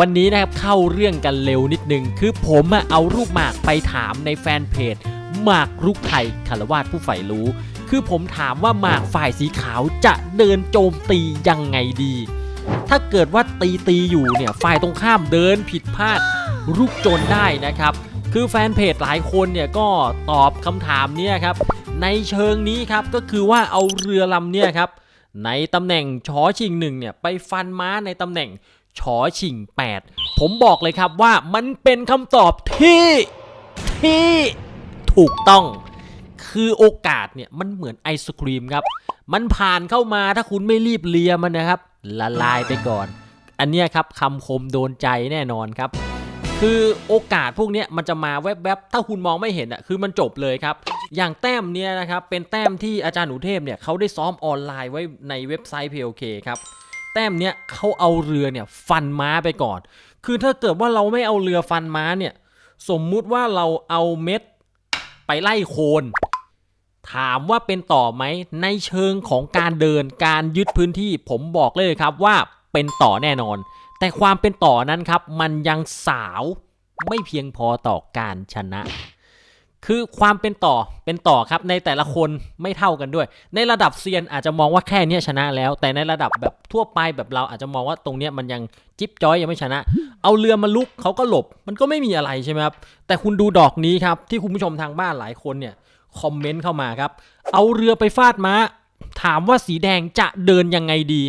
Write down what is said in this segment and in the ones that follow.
วันนี้นะครับเข้าเรื่องกันเร็วนิดนึง คือผมเอารูปหมากไปถามในแฟนเพจหมากรุกไทยคารวาสผู้ใฝ่รู้ คือผมถามว่าหมากฝ่ายสีขาวจะเดินโจมตียังไงดี ถ้าเกิดว่าตีตีอยู่เนี่ยฝ่ายตรงข้ามเดินผิดพลาดรุกโจนได้นะครับ คือแฟนเพจหลายคนเนี่ยก็ตอบคำถามเนี้ครับ ในเชิงนี้ครับก็คือว่าเอาเรือลำเนี่ยครับในตำแหน่งชอชิงหนึ่งเนี่ยไปฟันม้าในตำแหน่ง ชอชิง 8 ผมบอกเลยครับว่ามันเป็นคำตอบที่ที่ถูกต้อง คือโอกาสเนี่ยมันเหมือนไอศครีมครับ มันผ่านเข้ามาถ้าคุณไม่รีบเลียมันนะครับ ละลายไปก่อน อันนี้ครับคำคมโดนใจแน่นอนครับ คือโอกาสพวกนี้มันจะมาแวบๆ ถ้าคุณมองไม่เห็นอะคือมันจบเลยครับ อย่างแต้มเนี้ยนะครับเป็นแต้มที่อาจารย์หนูเทพเนี่ยเขาได้ซ้อมออนไลน์ไว้ในเว็บไซต์ PLK ครับ แต้มเนี้ยเขาเอาเรือเนี่ยฟันม้าไปก่อน คือถ้าเกิดว่าเราไม่เอาเรือฟันม้าเนี่ย สมมุติว่าเราเอาเม็ดไปไล่โคน ถามว่าเป็นต่อไหม ในเชิงของการเดินการยึดพื้นที่ ผมบอกเลยครับว่าเป็นต่อแน่นอน แต่ความเป็นต่อนั้นครับ มันยังสาวไม่เพียงพอต่อการชนะ คือความเป็นต่อเป็นต่อครับในแต่ละคนไม่เท่ากันด้วย ในระดับเซียนอาจจะมองว่าแค่เนี้ยชนะแล้ว แต่ในระดับแบบทั่วไปแบบเราอาจจะมองว่าตรงเนี้ยมันยังจิ๊บจ้อยยังไม่ชนะ เอาเรือมาลุกเขาก็หลบ มันก็ไม่มีอะไรใช่ไหมครับแต่คุณดูดอกนี้ครับที่คุณผู้ชมทางบ้านหลายคนเนี่ยคอมเมนต์เข้ามาครับ เอาเรือไปฟาดม้าถามว่าสีแดงจะเดินยังไงดี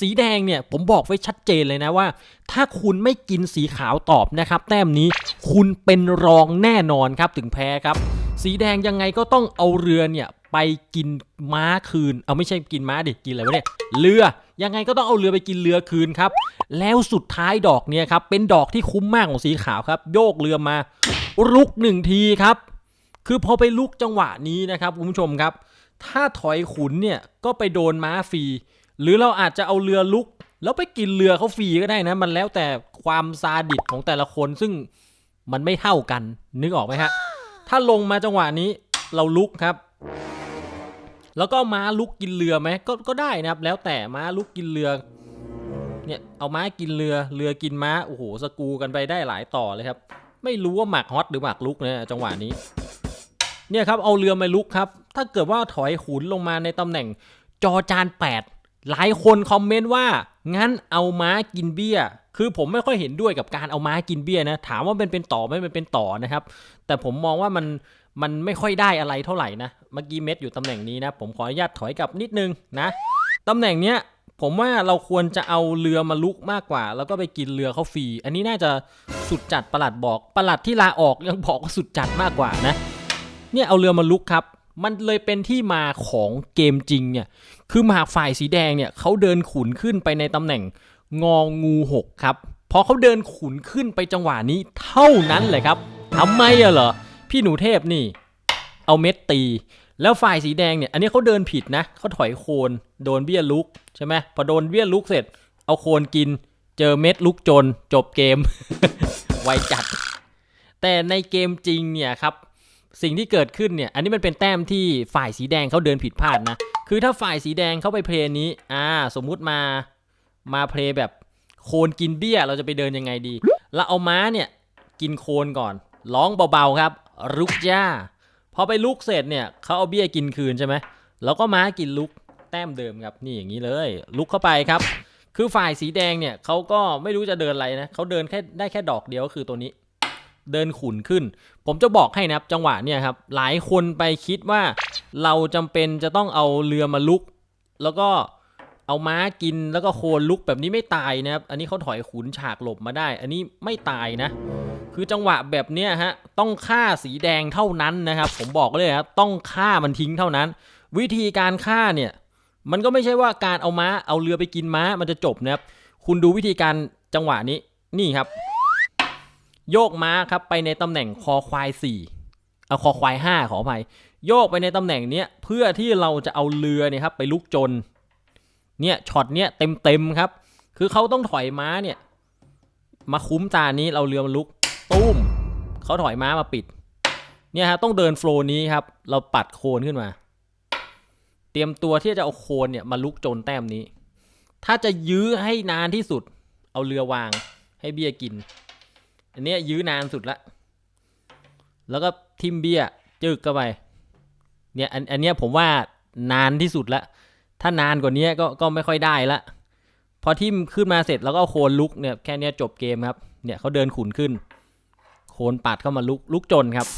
สีแดงเนี่ยผมบอกไว้ชัดเจนเลยนะว่า ถ้าคุณไม่กินสีขาวตอบนะครับ แต้มนี้คุณเป็นรองแน่นอนครับถึงแพ้ครับ สีแดงยังไงก็ต้องเอาเรือเนี่ยไปกินม้าคืน เอาไม่ใช่กินม้าดิกินอะไรวะเนี่ยเรือยังไงก็ต้องเอาเรือไปกินเรือคืนครับ แล้วสุดท้ายดอกเนี่ยครับเป็นดอกที่คุ้มมากของสีขาวครับ โยกเรือมาลุกหนึ่งทีครับ คือพอไปลุกจังหวะนี้นะครับคุณผู้ชมครับ ถ้าถอยขุนเนี่ยก็ไปโดนม้าฟรี หรือเราอาจจะเอาเรือลุก แล้วไปกินเรือเขาฟรีก็ได้นะ มันแล้วแต่ความซาดิสของแต่ละคนซึ่งมันไม่เท่ากัน นึกออกไหมฮะ ถ้าลงมาจังหวะนี้เราลุกครับ แล้วก็ม้าลุกกินเรือไหมก็ก็ได้นะครับ แล้วแต่ม้าลุกกินเรือเนี่ยเอาม้ากินเรือเรือกินม้าโอ้โหสกูกันไปได้หลายต่อเลยครับ ไม่รู้ว่าหมักฮอตหรือหมักลุกนะจังหวะนี้ เนี่ยครับเอาเรือมาลุกครับ ถ้าเกิดว่าถอยขุนลงมาในตำแหน่งจอจาน 8 หลายคนคอมเมนต์ว่างั้นเอาม้ากินเบี้ย คือผมไม่ค่อยเห็นด้วยกับการเอาม้ากินเบี้ยนะ ถามว่ามันเป็นต่อไม่มันเป็นต่อนะครับ แต่ผมมองว่ามันมันไม่ค่อยได้อะไรเท่าไหร่นะ เมื่อกี้เม็ดอยู่ตำแหน่งนี้นะ ผมขออนุญาตถอยกลับนิดนึงนะตำแหน่งเนี้ยผมว่าเราควรจะเอาเรือมาลุกมากกว่า แล้วก็ไปกินเรือเขาฟรี อันนี้น่าจะสุดจัดประหลัดบอกประหลัดที่ลาออกยังบอกว่าสุดจัดมากกว่านะ เนี่ยเอาเรือมาลุกครับ มันเลยเป็นที่มาของเกมจริงเนี่ย คือมหากฝ่ายสีแดงเนี่ยเขาเดินขุนขึ้นไปในตำแหน่งงองูหกครับ พอเขาเดินขุนขึ้นไปจังหวะนี้เท่านั้นเลยครับทำไมอะเหรอ พี่หนูเทพนี่ เอาเม็ดตี แล้วฝ่ายสีแดงเนี่ย อันนี้เขาเดินผิดนะ เขาถอยโคน โดนเบี้ยลุกใช่ไหมพอโดนเบี้ยลุกเสร็จ เอาโคนกิน เจอเม็ดลุกจน จบเกม ไวจัด แต่ในเกมจริงเนี่ยครับ สิ่งที่เกิดขึ้นเนี่ย อันนี้มันเป็นแต้มที่ฝ่ายสีแดงเขาเดินผิดพลาดนะ คือถ้าฝ่ายสีแดงเขาไปเพลย์นี้ อ่า สมมุติมา มาเพลย์แบบโคนกินเบี้ย เราจะไปเดินยังไงดี แล้วเอาม้าเนี่ยกินโคนก่อน ร้องเบาๆครับ ลุกจ้า พอไปลุกเสร็จเนี่ยเขาเอาเบี้ยกินคืนใช่ไหม แล้วก็ม้ากินลุกแต้มเดิมครับ นี่อย่างนี้เลย ลุกเข้าไปครับ คือฝ่ายสีแดงเนี่ยเขาก็ไม่รู้จะเดินอะไรนะเขาเดินแค่ได้แค่ดอกเดียวก็คือตัวนี้ เดินขุนขึ้น ผมจะบอกให้นะครับจังหวะเนี่ยครับหลายคนไปคิดว่าเราจำเป็นจะต้องเอาเรือมาลุก แล้วก็เอาม้ากินแล้วก็โคนลุกแบบนี้ไม่ตายนะครับ อันนี้เขาถอยขุนฉากหลบมาได้ อันนี้ไม่ตายนะ คือจังหวะแบบเนี้ยฮะต้องฆ่าสีแดงเท่านั้นนะครับ ผมบอกเลยครับต้องฆ่ามันทิ้งเท่านั้น วิธีการฆ่าเนี่ยมันก็ไม่ใช่ว่าการเอาม้าเอาเรือไปกินม้ามันจะจบนะครับ คุณดูวิธีการจังหวะนี้นี่ครับ โยกม้าครับไปในตำแหน่งคอควาย4เอาคอควาย5ขออภัยโยกไปในตำแหน่งเนี้ยเพื่อที่เราจะเอาเรือเนี่ยครับไปลุกจนเนี่ยช็อตเนี้ยเต็มเต็มๆครับ คือเขาต้องถอยม้าเนี่ยมาคุ้มตานนี้เราเรือมันลุกตุ้มเขาถอยม้ามาปิดเนี่ยฮะต้องเดินโฟล์นี้ครับ เราปัดโคนขึ้นมา เตรียมตัวที่จะเอาโคนเนี่ยมาลุกจนแต้มนี้ ถ้าจะยื้อให้นานที่สุด เอาเรือวางให้เบียกิน อันเนี้ยยื้อนานสุดละ แล้วก็ทิมเบี้ยจึกเข้าไป เนี่ยอันอันเนี้ยผมว่านานที่สุดละ ถ้านานกว่านี้ก็ก็ไม่ค่อยได้ละ พอทิมขึ้นมาเสร็จแล้วก็โคนลุกเนี่ยแค่เนี้ยจบเกมครับ เนี่ยเขาเดินขุนขึ้น โคนปัดเข้ามาลุกลุกจนครับ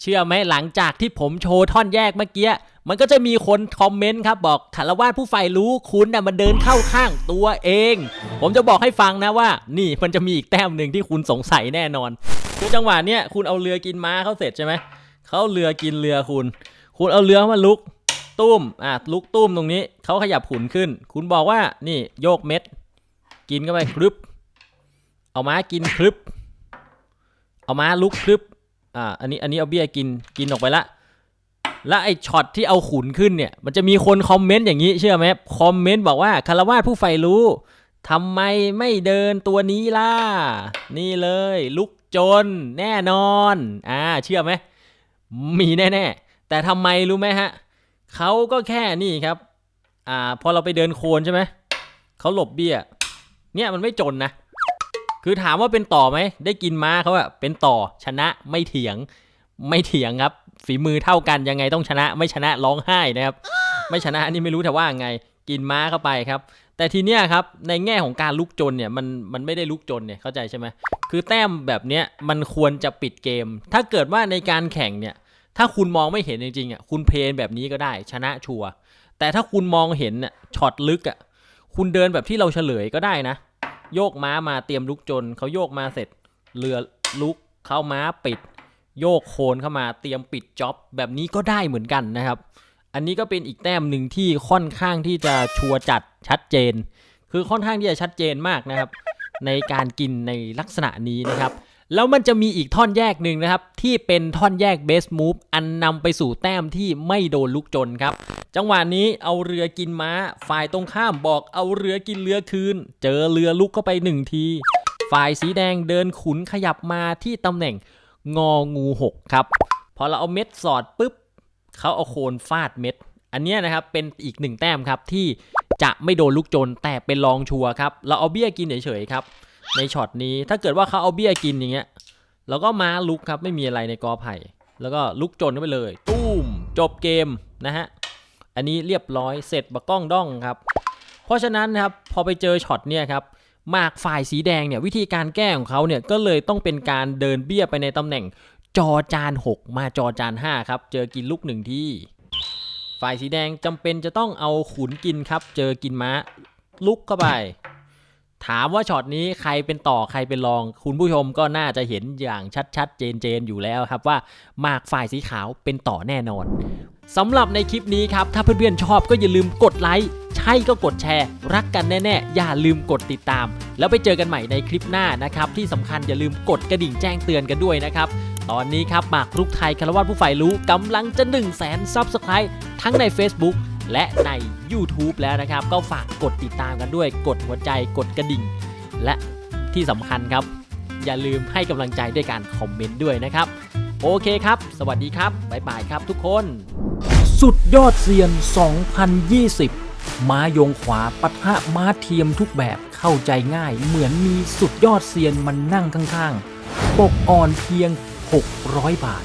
เชื่อไหมหลังจากที่ผมโชว์ท่อนแยกเมื่อกี้ มันก็จะมีคนคอมเมนต์ครับบอกคารวาสผู้ใฝ่รู้คุณน่ะมันเดินเข้าข้างตัวเอง ผมจะบอกให้ฟังนะว่า นี่มันจะมีอีกแต้มหนึ่งที่คุณสงสัยแน่นอนคือจังหวะเนี้ยคุณเอาเรือกินม้าเขาเสร็จใช่ไหมเขาเรือกินเรือคุณ คุณเอาเรือมาลุกตุ้มอะลุกตุ้มตรงนี้เขาขยับขุนขึ้น คุณบอกว่านี่โยกเม็ด กินเข้าไปครึบ เอาม้ากินครึบ เอาม้าลุกครึบอ่าอันนี้อันนี้เอาเบี้ยกินกินออกไปละ แล้วไอ้ช็อตที่เอาขุนขึ้นเนี่ย มันจะมีคนคอมเมนต์อย่างนี้เชื่อไหมคอมเมนต์บอกว่าคารวาสผู้ใฝ่รู้ทำไมไม่เดินตัวนี้ล่ะ นี่เลย ลุกจนแน่นอนอ่าเชื่อไหมมีแน่ๆ แต่ทำไมรู้ไหมฮะเขาก็แค่นี่ครับอ่าพอเราไปเดินโคลนใช่ไหมเขาหลบเบี้ย เนี่ยมันไม่จนนะ คือถามว่าเป็นต่อไหม ได้กินม้าเขาอะเป็นต่อชนะไม่เถียงไม่เถียงครับ ฝีมือเท่ากันยังไงต้องชนะ ไม่ชนะร้องไห้นะครับ ไม่ชนะอันนี้ไม่รู้แต่ว่าไงกินม้าเข้าไปครับ แต่ทีเนี้ยครับในแง่ของการลุกจนเนี่ยมันมันไม่ได้ลุกจนเนี่ยเข้าใจใช่ไหมคือแต้มแบบเนี้ยมันควรจะปิดเกม ถ้าเกิดว่าในการแข่งเนี่ยถ้าคุณมองไม่เห็นจริงๆอะคุณเพลนแบบนี้ก็ได้ชนะชัวร์แต่ถ้าคุณมองเห็นน่ะช็อตลึกอะคุณเดินแบบที่เราเฉลยก็ได้นะ โยกม้ามาเตรียมลุกจนเขาโยกมาเสร็จเรือลุกเข้าม้าปิด โยกโคนเข้ามาเตรียมปิดจ็อบแบบนี้ก็ได้เหมือนกันนะครับ อันนี้ก็เป็นอีกแต้มหนึ่งที่ค่อนข้างที่จะชัวร์จัดชัดเจน คือค่อนข้างที่จะชัดเจนมากนะครับ ในการกินในลักษณะนี้นะครับ แล้วมันจะมีอีกท่อนแยกหนึ่งนะครับ ที่เป็นท่อนแยกเบสมูฟอันนำไปสู่แต้มที่ไม่โดนลุกจนครับ จังหวะนี้เอาเรือกินม้า ฝ่ายตรงข้ามบอกเอาเรือกินเรือคืน เจอเรือลุกเข้าไปหนึ่งที ฝ่ายสีแดงเดินขุนขยับมาที่ตำแหน่ง งองูหกครับพอเราเอาเม็ดสอดปุ๊บเขาเอาโคนฟาดเม็ด อันนี้นะครับเป็นอีกหนึ่งแต้มครับที่จะไม่โดนลุกจนแต่เป็นรองชัวครับเราเอาเบี้ยกินเฉยๆครับในช็อตนี้ถ้าเกิดว่าเขาเอาเบี้ยกินอย่างเงี้ยเราก็ม้าลุกครับไม่มีอะไรในกอไผ่ แล้วก็ลุกจนไปเลย ตุ้ม จบเกมนะฮะอันนี้เรียบร้อยเสร็จบะก้องด้องครับ เพราะฉะนั้นนะครับพอไปเจอช็อตเนี่ยครับ มากฝ่ายสีแดงเนี่ยวิธีการแก้ของเขาเนี่ยก็เลยต้องเป็นการเดินเบี้ยไปในตำแหน่งจอจาน 6 มาจอจาน 5 ครับ เจอกินลูกหนึ่งที่ ฝ่ายสีแดงจำเป็นจะต้องเอาขุนกินครับ เจอกินม้าลุกเข้าไป ถามว่าช็อตนี้ใครเป็นต่อใครเป็นรอง คุณผู้ชมก็น่าจะเห็นอย่างชัดๆ เจนๆ อยู่แล้วครับว่าหมากฝ่ายสีขาวเป็นต่อแน่นอน สำหรับในคลิปนี้ครับ ถ้าเพื่อนๆชอบก็อย่าลืมกดไลค์ใช่ก็กดแชร์ รักกันแน่ๆ อย่าลืมกดติดตาม แล้วไปเจอกันใหม่ในคลิปหน้านะครับ ที่สำคัญอย่าลืมกดกระดิ่งแจ้งเตือนกันด้วยนะครับ ตอนนี้ครับหมากรุกไทยคารวาสผู้ใฝ่รู้กำลังจะ 1 0 0 0 0แสนซับสไครต์ทั้งใน Facebook และใน YouTube แล้วนะครับ ก็ฝากกดติดตามกันด้วย กดหัวใจกดกระดิ่ง และที่สำคัญครับ อย่าลืมให้กำลังใจด้วยการคอมเมนต์ด้วยนะครับ โอเคครับ สวัสดีครับบ๊ายบายครับทุกคน สุดยอดเซียน 2020 ม้ายงขวาปะทะม้าเทียมทุกแบบเข้าใจง่าย เหมือนมีสุดยอดเซียนมันนั่งข้างๆ ปกอ่อนเพียง 600 บาท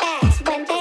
ass when they